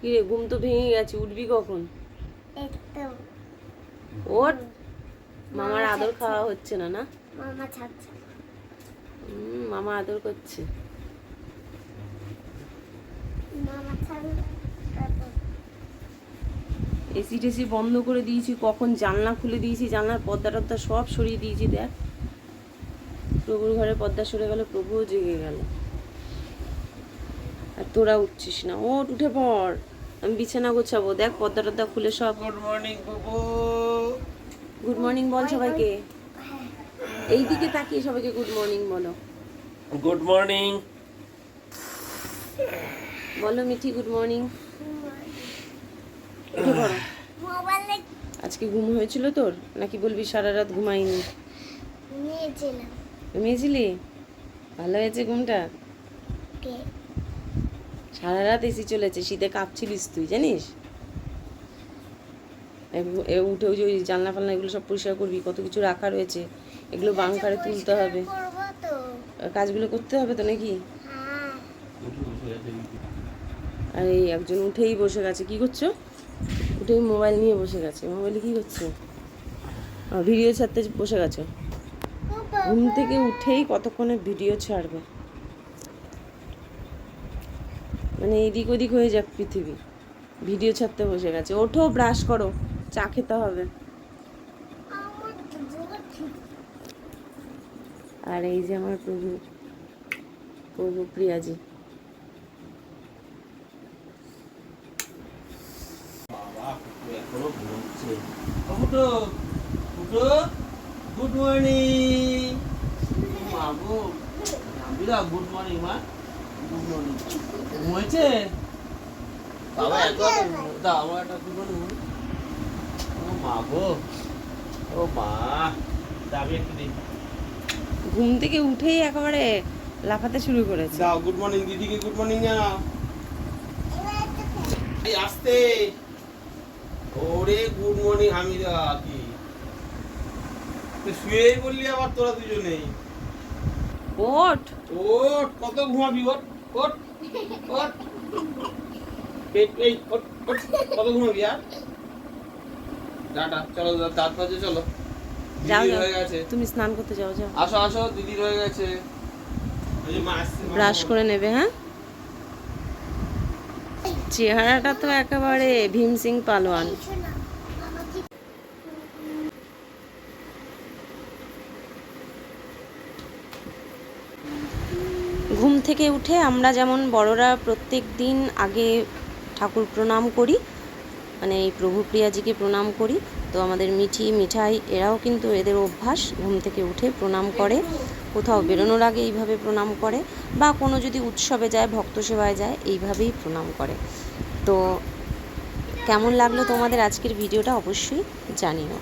কি রে ঘুম তো ভেঙে গেছে উঠবি কখন? ওর মামার আদর খাওয়া হচ্ছে না না? মামা ছাড়ছে। মামা আদর করছে। মামা এসি টেসি বন্ধ করে দিয়েছি কখন জানলা খুলে দিয়েছি জানলার পর্দা টর্দা সব সরিয়ে দিয়েছি দেখ। প্রভুর ঘরে পর্দা সরে গেল প্রভুও জেগে গেল। আর তোরা উঠছিস না। ওট উঠে পড়। আমি বিছানা গোছাবো। দেখ পর্দা টর্দা খুলে সব। গুড মর্নিং বাবু। গুড মর্নিং বল সবাইকে। এই দিকে তাকিয়ে সবাইকে গুড মর্নিং বলো। গুড মর্নিং বলো মিঠি গুড মর্নিং উঠে পড়ো। আজকে ঘুম হয়েছিল তোর? নাকি বলবি সারা রাত ঘুমাইনি? ঘুমিয়েছিলি? ভালো হয়েছে ঘুমটা? কে? সারা রাত এসি চলেছে শীতে কাঁপছিলিস তুই জানিস? উঠে ওই যে ওই জানলা ফালনা এগুলো সব পরিষ্কার করবি কত কিছু রাখা রয়েছে এগুলো বাংকারে তুলতে হবে। কাজগুলো করতে হবে তো নাকি? হ্যাঁ। আর এই একজন উঠেই বসে গেছে কি করছ? উঠেই মোবাইল নিয়ে বসে গেছে মোবাইলে কি করছ? ভিডিও ছাড়তে বসে গেছো? ঘুম থেকে উঠেই কতক্ষণে ভিডিও ছাড়বে? মানে এদিক ওদিক হয়ে যাক পৃথিবী। ভিডিও ছাড়তে বসে গেছে। ওঠো ব্রাশ করো। চা খেতে হবে। আর এই যে আমার প্রভু প্রভু প্রিয়াজি। গুড মর্নিং মা গুড মর্নিং মা। গুড বাবা এত দাও আমার একটা গুড ও মা গো। ও মা। দাবি একটু দিই ঘুম থেকে উঠেই একেবারে লাফাতে শুরু করেছে। দাও গুড মর্নিং দিদিকে গুড মর্নিং জানাও এই আসতে। ওরে গুড মর্নিং হামিদা কি তুই শুয়েই বললি আবার তোরা দুজনেই। ওঠ। ওট কত ঘুমাবি ওট ওট ওট এই এই ওট ওট কত ঘুমাবি আর? টাটা চলো দাঁত বাজে চলো। যাও দিদির যাও। হয়ে গেছে। তুমি স্নান করতে যাও যাও। আসো আসো দিদির হয়ে গেছে। ব্রাশ করে নেবে হ্যাঁ? চেহারাটা তো একেবারে ভীম সিং পালোয়ান কিছু না আমাকে ঘুম থেকে উঠে আমরা যেমন বড়রা প্রত্যেক দিন আগে ঠাকুর প্রণাম করি মানে এই প্রভু প্রিয়াজিকে প্রণাম করি, তো আমাদের মিঠি, মিঠাই এরাও কিন্তু এদের অভ্যাস ঘুম থেকে উঠে প্রণাম করে, কোথাও বেরোনোর আগে এইভাবে প্রণাম করে, বা কোনো যদি উৎসবে যায়, ভক্ত সেবায় যায়, এইভাবেই প্রণাম করে। তো কেমন লাগল তোমাদের আজকের ভিডিওটা অবশ্যই জানিও।